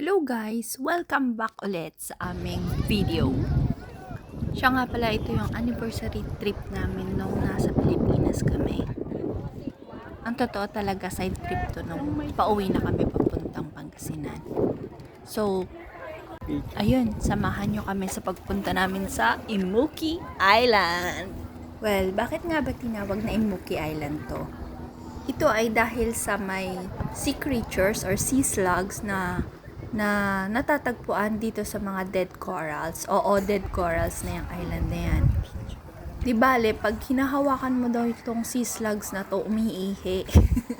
Hello guys! Welcome back ulit sa aming video. Siya nga pala ito yung anniversary trip namin nung nasa Pilipinas kami. Ang totoo talaga side trip to nung pauwi na kami papuntang Pangasinan. So, ayun, samahan nyo kami sa pagpunta namin sa Imuki Island. Well, bakit nga ba tinawag na Imuki Island to? Ito ay dahil sa may sea creatures or sea slugs na na natatagpuan dito sa mga dead corals. Oo, dead corals na yung island na yan. Di bale, pag hinahawakan mo daw itong sea slugs na to, umiihi.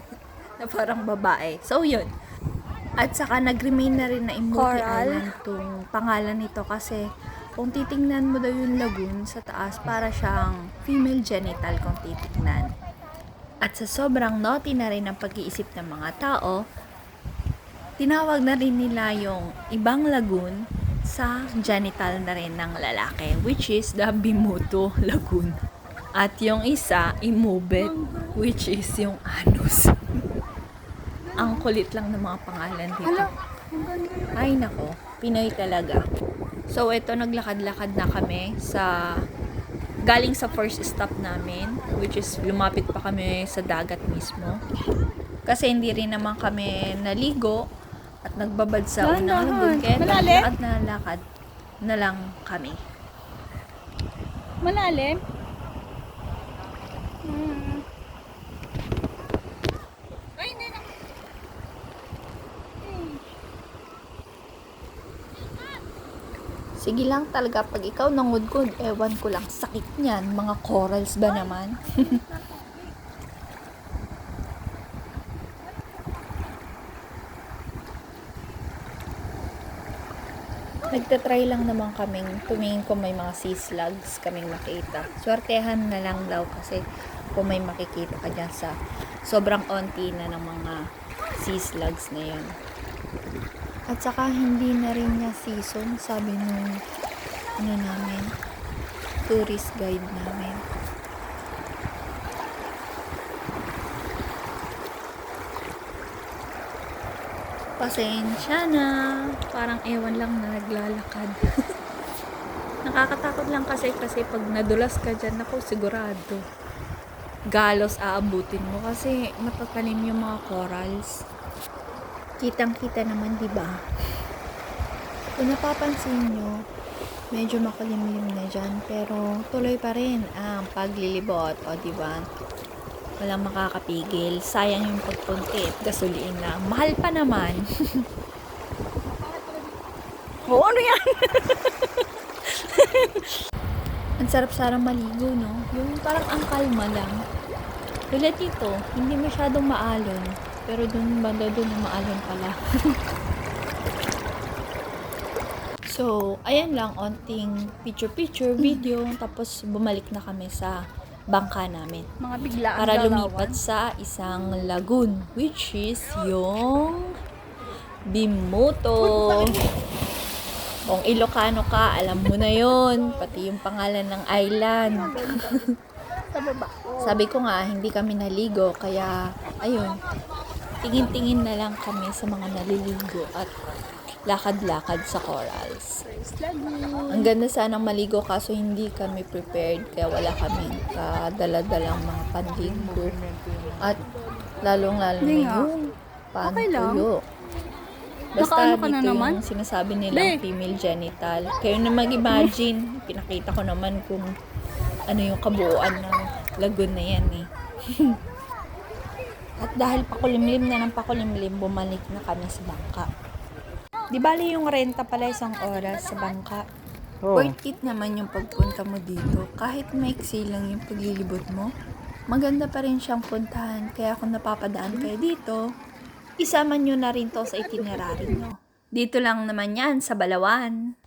na parang babae. So, yun. At saka nag-remain na rin na Coral. Island tong pangalan nito kasi kung titingnan mo daw yung lagoon sa taas, para siyang female genital kung titingnan. At sa sobrang naughty na rin ang pag-iisip ng mga tao, tinawag na rin nila yung ibang lagoon sa genital na rin ng lalaki, which is the Bimuto Lagoon. At yung isa, Imubet, which is yung anus. ang kulit lang ng mga pangalan dito. Ay nako, Pinoy talaga. So ito naglakad-lakad na kami sa galing sa first stop namin, which is lumapit pa kami sa dagat mismo. Kasi hindi rin naman kami naligo at nagbabad sa unang Dahan-dahan. lagoon. Kaya Malalim? lakad na lakad na lang kami. Malalim? Hmm. Ay, hindi na. Sige lang talaga, pag ikaw nangudgod, ewan ko lang, sakit niyan. Mga corals ba naman? Nagtatry lang naman kaming tumingin kung may mga sea slugs kaming makita. Swertehan na lang daw kasi kung may makikita ka dyan sa sobrang onti na ng mga sea slugs na yun. At saka hindi na rin niya season, sabi nung ano namin, tourist guide namin. Pasensya na. Parang ewan lang na naglalakad. Nakakatakot lang kasi kasi pag nadulas ka dyan, ako sigurado. Galos aabutin mo kasi matatalim yung mga corals. Kitang-kita naman, di ba? Kung napapansin nyo, medyo makulimlim na dyan, pero tuloy pa rin ang paglilibot, o di ba? Walang makakapigil. Sayang yung pagpunti at gasolina. Mahal pa naman. Oo, ano yan? Ang sarap-sarap maligo, no? Yung parang ang kalma lang. Tulad dito, hindi masyadong maalon. Pero dun banda dun maalon pala. so, ayan lang, onting picture-picture video. Tapos bumalik na kami sa bangka namin. Mga biglaan Para lumipat sa isang lagoon. Which is yung Bimuto. Kung Ilocano ka, alam mo na yon Pati yung pangalan ng island. Sabi ko nga, hindi kami naligo. Kaya, ayun. Tingin-tingin na lang kami sa mga naliligo at lakad-lakad sa corals. Ang ganda sanang maligo kaso hindi kami prepared kaya wala kami kadala-dalang mga panligo. At lalong-lalo na yung pantuyo. Basta Nakaano ka na dito naman? yung sinasabi nilang Be. female genital. Kayo na mag-imagine. Pinakita ko naman kung ano yung kabuuan ng lagoon na yan eh. At dahil pakulimlim na ng pakulimlim, bumalik na kami sa bangka. Di bali yung renta pala isang oras sa bangka. Worth it naman yung pagpunta mo dito. Kahit maiksi lang yung paglilibot mo, maganda pa rin siyang puntahan. Kaya kung napapadaan kayo dito, isama nyo na rin to sa itinerary nyo. Dito lang naman yan sa Balawan.